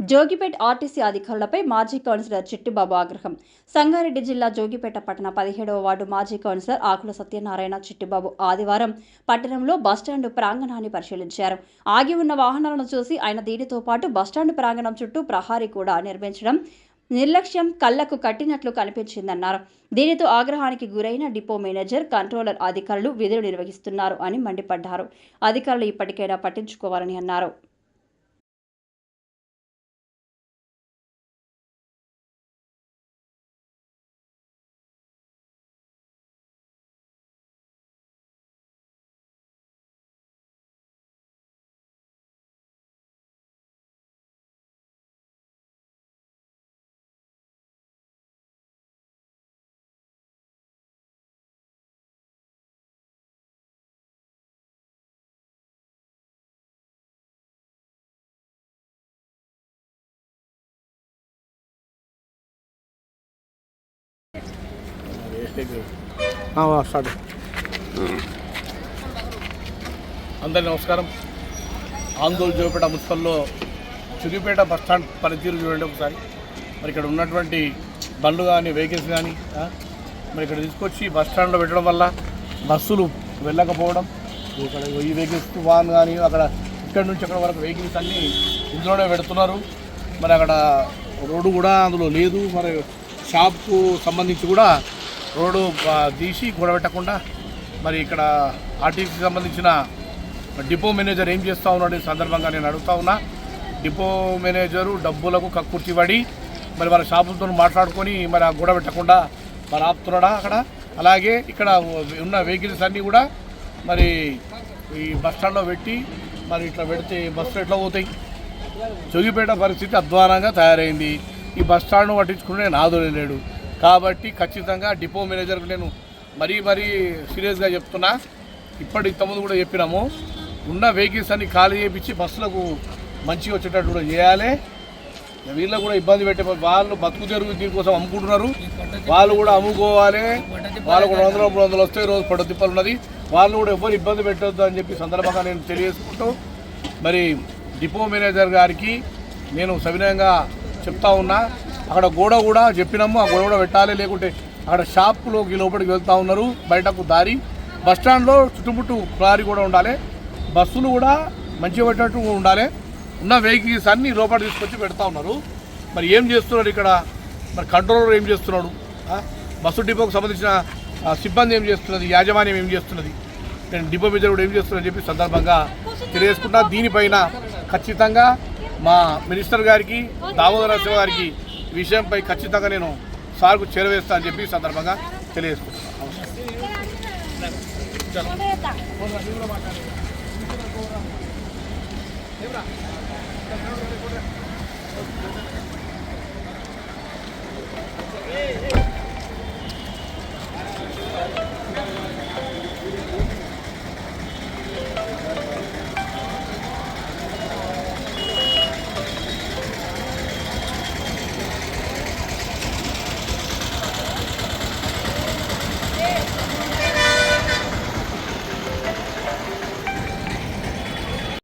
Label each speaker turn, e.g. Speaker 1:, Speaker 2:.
Speaker 1: Jogipet RTC అధికారులపై మాజీ councillor Chittibabu ఆగ్రహం. సంగారెడ్డి జిల్లా జోగిపేట పట్టణ పదిహేడవ వార్డు మాజీ కౌన్సిలర్ ఆకుల సత్యనారాయణ చిట్టిబాబు ఆదివారం పట్టణంలో బస్టాండ్ ప్రాంగణాన్ని పరిశీలించారు. ఆగి ఉన్న వాహనాలను చూసి ఆయన దీనితో పాటు బస్టాండ్ ప్రాంగణం చుట్టూ ప్రహారీ కూడా నిర్మించడం నిర్లక్ష్యం కళ్ళకు కట్టినట్లు కనిపించిందన్నారు. దీనితో ఆగ్రహానికి గురైన డిపో మేనేజర్ కంట్రోలర్ అధికారులు విధులు నిర్వహిస్తున్నారు అని మండిపడ్డారు. అధికారులు ఇప్పటికైనా పట్టించుకోవాలని అన్నారు.
Speaker 2: స్టార్ట్. అందరికీ నమస్కారం. ఆందోళన జోపేట మున్సిపల్లో చురిపేట బస్ స్టాండ్ పనితీరు చూడండి ఒకసారి. మరి ఇక్కడ ఉన్నటువంటి బండ్లు కానీ వెహికల్స్ కానీ మరి ఇక్కడ తీసుకొచ్చి బస్ స్టాండ్లో పెట్టడం వల్ల బస్సులు వెళ్ళకపోవడం ఇక్కడ ఈ వెహికల్స్ వాన్ కానీ అక్కడ ఇక్కడ నుంచి అక్కడ వరకు వెహికల్స్ అన్నీ ఇందులోనే పెడుతున్నారు. మరి అక్కడ రోడ్డు కూడా అందులో లేదు. మరి షాప్కు సంబంధించి కూడా రోడ్డు తీసి కూడబెట్టకుండా మరి ఇక్కడ ఆర్టీసీకి సంబంధించిన డిపో మేనేజర్ ఏం చేస్తూ ఉన్నాడు ఈ సందర్భంగా నేను అడుగుతా ఉన్నా. డిపో మేనేజరు డబ్బులకు కక్కుర్తి పడి మరి వాళ్ళ షాపులతో మాట్లాడుకొని మరి ఆ గొడవ పెట్టకుండా మరి ఆపుతున్నాడా అక్కడ? అలాగే ఇక్కడ ఉన్న వెహికల్స్ అన్నీ కూడా మరి ఈ బస్ స్టాండ్లో పెట్టి మరి ఇట్లా పెడితే బస్సులు ఎట్లా పోతాయి? చొగిపేట పరిస్థితి అధ్వానంగా తయారైంది. ఈ బస్ స్టాండ్ను పట్టించుకునే నాదుడు లేడు. కాబట్టి ఖచ్చితంగా డిపో మేనేజర్కి నేను మరీ మరీ సీరియస్గా చెప్తున్నా. ఇప్పటి ఇంతకుముందు కూడా చెప్పినాము. ఉన్న వెహికల్స్ అన్ని ఖాళీ చేయించి బస్సులకు మంచిగా వచ్చేటట్టు కూడా చేయాలి. వీళ్ళకు కూడా ఇబ్బంది పెట్టే వాళ్ళు బతుకు తెరుగు దీనికోసం అమ్ముకుంటున్నారు. వాళ్ళు కూడా అమ్ముకోవాలి. వాళ్ళు కూడా వందల మూడు వందలు వస్తాయి. రోజు పట్టు తిప్పలు ఉన్నది. వాళ్ళు కూడా ఎవరు ఇబ్బంది పెట్టొద్దు అని చెప్పి సందర్భంగా నేను తెలియజేసుకుంటూ మరి డిపో మేనేజర్ గారికి నేను సవినయంగా చెప్తా ఉన్నా. అక్కడ గోడ కూడా చెప్పినాము ఆ గోడ కూడా పెట్టాలి లేకుంటే అక్కడ షాప్లోకి లోపలికి వెళ్తూ ఉన్నారు బయటకు దారి. బస్ స్టాండ్లో చుట్టుముట్టు దారి కూడా ఉండాలి బస్సులు కూడా మంచిగా పెట్టినట్టు ఉండాలి. ఉన్న వెహికల్స్ అన్నీ లోపల తీసుకొచ్చి పెడతా ఉన్నారు. మరి ఏం చేస్తున్నాడు ఇక్కడ? మరి కంట్రోలర్ ఏం చేస్తున్నాడు? బస్సు డిపోకు సంబంధించిన సిబ్బంది ఏం చేస్తున్నది? యాజమాన్యం ఏం చేస్తున్నది? నేను డిపో మేజర్ కూడా ఏం చేస్తున్నారని చెప్పి సందర్భంగా తెలియజేసుకుంటా. దీనిపైన ఖచ్చితంగా మా మినిస్టర్ గారికి దామోదర శివ గారికి విషయంపై ఖచ్చితంగా నేను సార్కు చేరవేస్తా అని చెప్పి ఈ సందర్భంగా తెలియజేసుకుంటున్నాను.